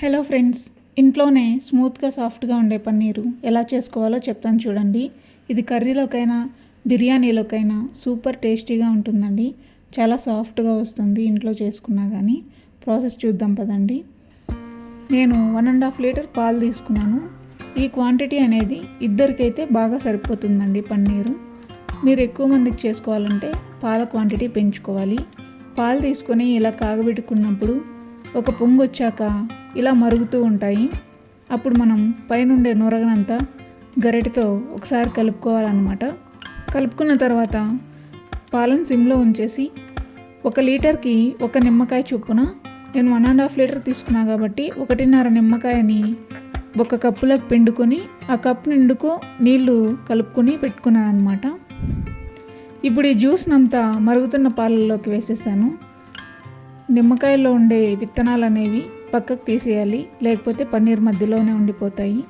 Hello friends ఇంట్లోనే స్మూత్గా సాఫ్ట్గా ఉండే పన్నీరు ఎలా చేసుకోవాలో చెప్తాను చూడండి. ఇది కర్రీలోకైనా బిర్యానీలోకైనా సూపర్ టేస్టీగా ఉంటుందండి. చాలా సాఫ్ట్గా వస్తుంది ఇంట్లో చేసుకున్నా కానీ ప్రాసెస్ చూద్దాం పదండి. నేను వన్ అండ్ హాఫ్ లీటర్ పాలు తీసుకున్నాను. ఈ క్వాంటిటీ అనేది ఇద్దరికైతే బాగా సరిపోతుందండి పన్నీరు. మీరు ఎక్కువ మందికి చేసుకోవాలంటే పాల క్వాంటిటీ పెంచుకోవాలి. పాలు తీసుకొని ఇలా కాగబెట్టుకున్నప్పుడు ఒక పొంగు వచ్చాక ఇలా మరుగుతూ ఉంటాయి. అప్పుడు మనం పైనుండే నొరగనంతా గరిటెతో ఒకసారి కలుపుకోవాలన్నమాట. కలుపుకున్న తర్వాత పాలను సిమ్లో ఉంచేసి ఒక లీటర్కి ఒక నిమ్మకాయ చొప్పున నేను వన్ అండ్ హాఫ్ లీటర్ తీసుకున్నా కాబట్టి ఒకటిన్నర నిమ్మకాయని ఒక కప్పులోకి పిండుకొని ఆ కప్ నిండుకు నీళ్ళు కలుపుకొని పెట్టుకున్నాను అనమాట ఇప్పుడు ఈ జ్యూస్నంతా మరుగుతున్న పాలల్లోకి వేసేసాను. నిమ్మకాయలో ఉండే విత్తనాలు అనేవి పక్కకు తీసేయాలి లేకపోతే పన్నీర్ మధ్యలోనే ఉండిపోతాయి.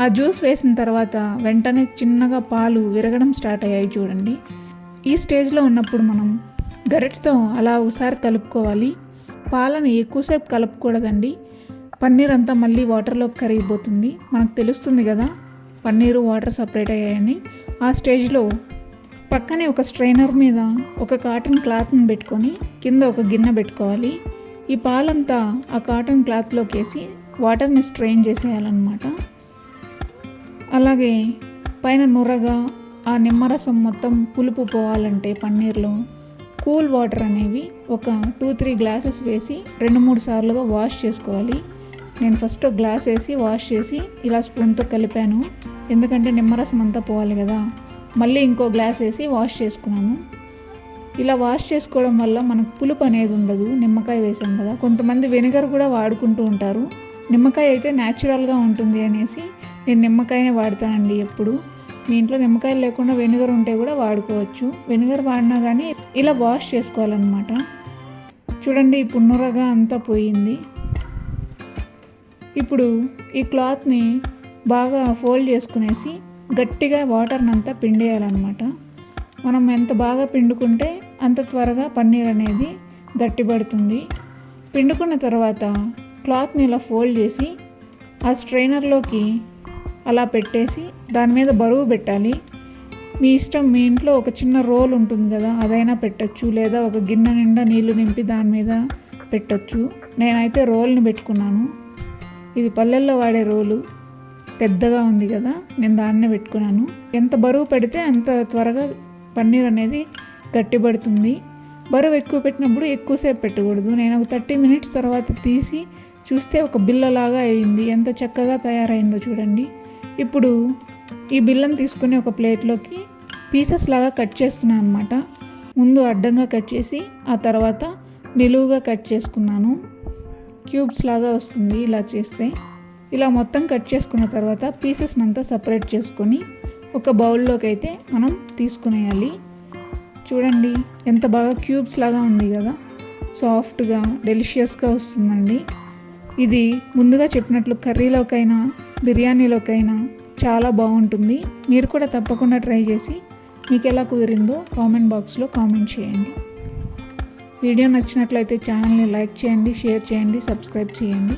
ఆ జ్యూస్ వేసిన తర్వాత వెంటనే చిన్నగా పాలు విరగడం స్టార్ట్ అయ్యాయి చూడండి. ఈ స్టేజ్లో ఉన్నప్పుడు మనం గరిటతో అలా ఒకసారి కలుపుకోవాలి. పాలను ఎక్కువసేపు కలుపుకూడదండి. పన్నీర్ అంతా మళ్ళీ వాటర్లోకి కరిగిపోతుంది. మనకు తెలుస్తుంది కదా పన్నీరు వాటర్ సపరేట్ అయ్యాయని. ఆ స్టేజ్లో పక్కనే ఒక స్ట్రైనర్ మీద ఒక కాటన్ క్లాత్ని పెట్టుకొని కింద ఒక గిన్నె పెట్టుకోవాలి. ఈ పాలంతా ఆ కాటన్ క్లాత్లోకి వేసి వాటర్ని స్ట్రెయిన్ చేసేయాలన్నమాట. అలాగే పైన నురగా ఆ నిమ్మరసం మొత్తం పులుపు పోవాలంటే పన్నీర్లో కూల్ వాటర్ అనేవి ఒక టూ త్రీ గ్లాసెస్ వేసి రెండు మూడు సార్లుగా వాష్ చేసుకోవాలి. నేను ఫస్ట్ గ్లాస్ వేసి వాష్ చేసి ఇలా స్పూన్తో కలిపాను. ఎందుకంటే నిమ్మరసం అంతా పోవాలి కదా. మళ్ళీ ఇంకో గ్లాస్ వేసి వాష్ చేసుకున్నాను. ఇలా వాష్ చేసుకోవడం వల్ల మనకు పులుపు అనేది ఉండదు నిమ్మకాయ వేసాం కదా. కొంతమంది వెనిగర్ కూడా వాడుకుంటూ ఉంటారు. నిమ్మకాయ అయితే న్యాచురల్గా ఉంటుంది అనేసి నేను నిమ్మకాయనే వాడతానండి ఎప్పుడు. మీ ఇంట్లో నిమ్మకాయలు లేకుండా వెనిగర్ ఉంటే కూడా వాడుకోవచ్చు. వెనిగర్ వాడినా కానీ ఇలా వాష్ చేసుకోవాలన్నమాట. చూడండి ఈ పున్నురగా అంతా పోయింది. ఇప్పుడు ఈ క్లాత్ని బాగా ఫోల్డ్ చేసుకునేసి గట్టిగా వాటర్ని అంతా పిండేయాలన్నమాట. మనం ఎంత బాగా పిండుకుంటే అంత త్వరగా పన్నీర్ అనేది గట్టిపడుతుంది. పిండుకున్న తర్వాత క్లాత్ని ఇలా ఫోల్డ్ చేసి ఆ స్ట్రైనర్లోకి అలా పెట్టేసి దాని మీద బరువు పెట్టాలి. మీ ఇష్టం మీ ఇంట్లో ఒక చిన్న రోల్ ఉంటుంది కదా అదైనా పెట్టచ్చు. లేదా ఒక గిన్నె నిండా నీళ్ళు నింపి దాని మీద పెట్టచ్చు. నేనైతే రోల్ని పెట్టుకున్నాను. ఇది పల్లెల్లో వాడే రోలు పెద్దగా ఉంది కదా నేను దాన్నే పెట్టుకున్నాను. ఎంత బరువు పెడితే అంత త్వరగా పన్నీర్ అనేది గట్టిపడుతుంది. బరువు ఎక్కువ పెట్టినప్పుడు ఎక్కువసేపు పెట్టకూడదు. నేను ఒక థర్టీ మినిట్స్ తర్వాత తీసి చూస్తే ఒక బిల్లలాగా అయింది. ఎంత చక్కగా తయారైందో చూడండి. ఇప్పుడు ఈ బిల్లను తీసుకుని ఒక ప్లేట్లోకి పీసెస్ లాగా కట్ చేస్తున్నాను అనమాట ముందు అడ్డంగా కట్ చేసి ఆ తర్వాత నిలువుగా కట్ చేసుకున్నాను. క్యూబ్స్ లాగా వస్తుంది ఇలా చేస్తే. ఇలా మొత్తం కట్ చేసుకున్న తర్వాత పీసెస్ని అంతా సపరేట్ చేసుకొని ఒక బౌల్లోకి అయితే మనం తీసుకునేయాలి. చూడండి ఎంత బాగా క్యూబ్స్ లాగా ఉంది కదా. సాఫ్ట్గా డెలిషియస్గా వస్తుందండి. ఇది ముందుగా చెప్పినట్లు కర్రీలోకైనా బిర్యానీలోకైనా చాలా బాగుంటుంది. మీరు కూడా తప్పకుండా ట్రై చేసి మీకు ఎలా కుదిరిందో కామెంట్ బాక్స్లో కామెంట్ చేయండి. వీడియో నచ్చినట్లయితే ఛానల్ని లైక్ చేయండి షేర్ చేయండి సబ్స్క్రైబ్ చేయండి.